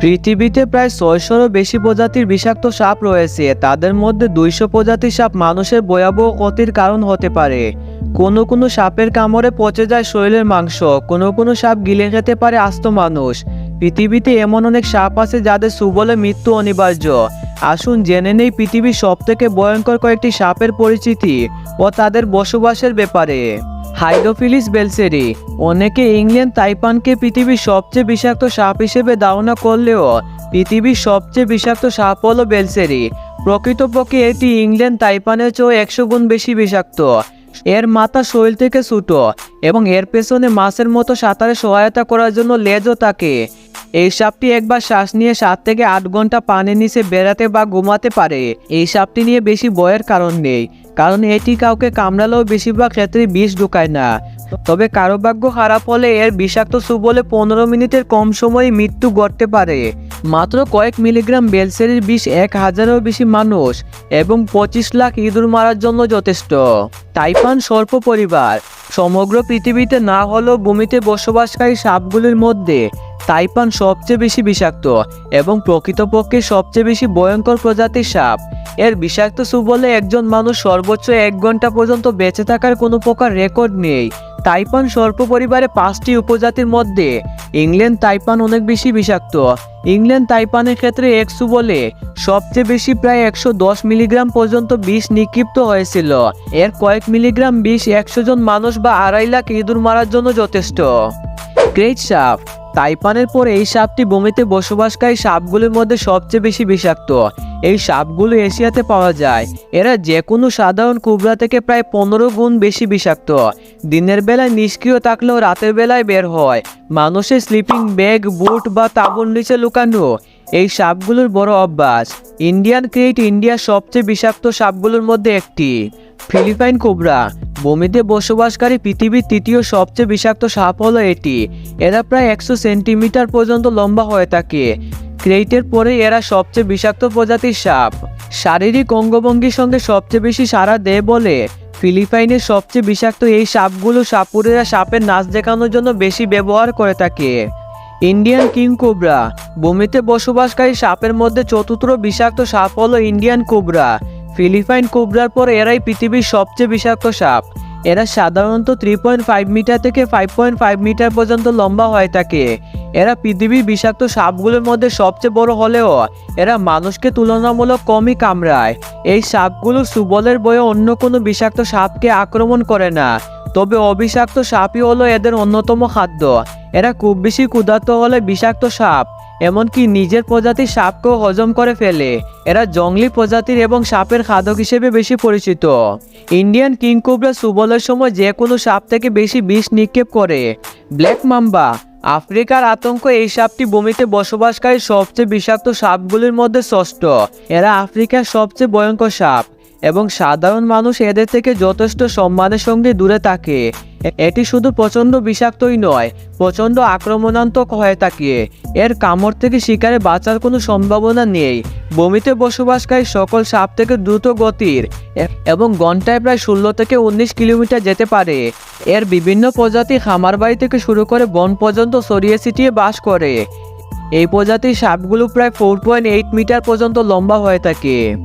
পৃথিবীতে প্রায় ছয়শোরও বেশি প্রজাতির বিষাক্ত সাপ রয়েছে। তাদের মধ্যে দুইশো প্রজাতির সাপ মানুষের ভয়াবহ ক্ষতির কারণ হতে পারে। কোনো কোনো সাপের কামড়ে পচে যায় শরীরের মাংস, কোনো কোনো সাপ গিলে খেতে পারে আস্ত মানুষ। পৃথিবীতে এমন অনেক সাপ আছে যাদের সুবলে মৃত্যু অনিবার্য। আসুন জেনে নেই পৃথিবীর সবথেকে ভয়ঙ্কর কয়েকটি সাপের পরিচিতি ও তাদের বসবাসের ব্যাপারে। হাইড্রোফিলিস বেলসেরি, অনেকে ইংল্যান্ড তাইপানকে পৃথিবীর সবচেয়ে বিষাক্ত সাপ হিসেবে ধারণা করলেও পৃথিবীর সবচেয়ে বিষাক্ত সাপ হল বেলসেরি। প্রকৃতপক্ষে এটি ইংল্যান্ড তাইপানের চেয়েও একশো গুণ বেশি বিষাক্ত। এর মাথা শরীর থেকে ছুটো এবং এর পেছনে মাছের মতো সাঁতারে সহায়তা করার জন্য লেজও থাকে। এই সাপটি একবার শ্বাস নিয়ে সাত থেকে আট ঘণ্টা পানির নিচে বেড়াতে বা ঘুমাতে পারে। এই সাপটি নিয়ে বেশি বয়ের কারণ নেই, কারণ এটি কাউকে কামড়ালেও বেশিরভাগ ক্ষেত্রে বিষ ঢুকায় না। তবে কারও ভাগ্য খারাপ হলে এর বিষাক্ত সুবলে পনেরো মিনিটের কম সময়ে মৃত্যু ঘটতে পারে। মাত্র কয়েক মিলিগ্রাম বেলসেরির বিষ এক হাজারেরও বেশি মানুষ এবং পঁচিশ লাখ ইঁদুর মারার জন্য যথেষ্ট। টাইপান সর্প পরিবার। সমগ্র পৃথিবীতে না হলেও ভূমিতে বসবাসকারী সাপগুলির মধ্যে টাইপান সবচেয়ে বেশি বিষাক্ত এবং প্রকৃতপক্ষে সবচেয়ে বেশি ভয়ঙ্কর প্রজাতির সাপ। এর বিষাক্ত সুবলে একজন মানুষ সর্বোচ্চ এক ঘণ্টা পর্যন্ত বেঁচে থাকার কোনো প্রকার রেকর্ড নেই। তাইপান সর্প পরিবারে পাঁচটি উপজাতির মধ্যে ইংল্যান্ড তাইপান অনেক বেশি বিষাক্ত। ইংল্যান্ড তাইপানের ক্ষেত্রে একশো বলে সবচেয়ে বেশি প্রায় একশো দশ মিলিগ্রাম পর্যন্ত বিষ নিক্ষিপ্ত হয়েছিল। এর কয়েক মিলিগ্রাম বিষ একশো জন মানুষ বা আড়াই লাখ ইঁদুর মারার জন্য যথেষ্ট। গ্রেট সাপ তাইপানের পর এই সাপটি বমিতে বসবাসকারী সাপগুলির মধ্যে সবচেয়ে বেশি বিষাক্ত। এই সাপগুলো এশিয়াতে পাওয়া যায়। এরা যে কোনো সাধারণ কুবরা থেকে প্রায় পনেরো গুণ বেশি বিষাক্ত। দিনের বেলায় নিষ্ক্রিয় থাকলেও রাতের বেলায় বের হয়। মানুষের স্লিপিং ব্যাগ বুট বা তাঁবুর নিচে লুকানো। এই সাপগুলোর বড় অভ্যাস। ইন্ডিয়ান ক্রিয়েট ইন্ডিয়ার সবচেয়ে বিষাক্ত সাপগুলোর মধ্যে একটি। Philippine cobra. বমিতে বসবাসকারী পৃথিবীর তৃতীয় সবচেয়ে বিষাক্ত সাপ হলো এটি। এরা প্রায় একশো সেন্টিমিটার পর্যন্ত লম্বা হয়ে থাকে। ক্রেইটের পরে এরা সবচেয়ে বিষাক্ত প্রজাতির সাপ। শারীরিক অঙ্গভঙ্গির সঙ্গে সবচেয়ে বেশি সারা দেয় বলে ফিলিপাইনের সবচেয়ে বিষাক্ত এই সাপগুলো সাপুরেরা সাপের নাচ দেখানোর জন্য বেশি ব্যবহার করে থাকে। Indian king cobra. বমিতে বসবাসকারী সাপের মধ্যে চতুর্থ বিষাক্ত সাপ হলো ইন্ডিয়ান কোবরা। ফিলিপাইন কোবরার পর এরাই পৃথিবীর সবচেয়ে বিষাক্ত সাপ। এরা সাধারণত থ্রি পয়েন্ট ফাইভ মিটার থেকে ফাইভ পয়েন্ট ফাইভ মিটার পর্যন্ত লম্বা হয়ে থাকে। এরা পৃথিবীর বিষাক্ত সাপগুলোর মধ্যে সবচেয়ে বড় হলেও এরা মানুষকে তুলনামূলক কমই কামড়ায়। এই সাপগুলো সুবলের বয়ে অন্য কোনো বিষাক্ত সাপকে আক্রমণ করে না। তবে অবিষাক্ত সাপই হলো এদের অন্যতম খাদ্য। এরা খুব বেশি ক্ষুধার্ত হলে বিষাক্ত সাপ। এমনকি নিজের প্রজাতির সাপকেও হজম করে ফেলে। এরা জঙ্গলি প্রজাতির এবং সাপের খাদক হিসেবে বেশি পরিচিত। ইন্ডিয়ান কিং কোবরা সুবলের সময় যে কোনো সাপ থেকে বেশি বিষ নিক্ষেপ করে। ব্ল্যাক মাম্বা, আফ্রিকার আতঙ্ক এই সাপটি বমিতে বসবাসকারী সবচেয়ে বিষাক্ত সাপগুলির মধ্যে ষষ্ঠ। এরা আফ্রিকার সবচেয়ে ভয়ঙ্কর সাপ। এবং সাধারণ মানুষ এদের থেকে যথেষ্ট সম্মানের সঙ্গে দূরে থাকে। এটি শুধু প্রচণ্ড বিষাক্তই নয়, প্রচণ্ড আক্রমণাত্মক হয়ে থাকে। এর কামড় থেকে শিকারে বাঁচার কোনো সম্ভাবনা নেই। বমিতে বসবাসকারী সকল সাপ থেকে দ্রুত গতির এবং ঘন্টায় প্রায় ষোলো থেকে উনিশ কিলোমিটার যেতে পারে। এর বিভিন্ন প্রজাতি খামার বাড়ি থেকে শুরু করে বন পর্যন্ত ছড়িয়ে ছিটিয়ে বাস করে। এই প্রজাতির সাপগুলো প্রায় ফোর পয়েন্ট এইট মিটার পর্যন্ত লম্বা হয়ে থাকে।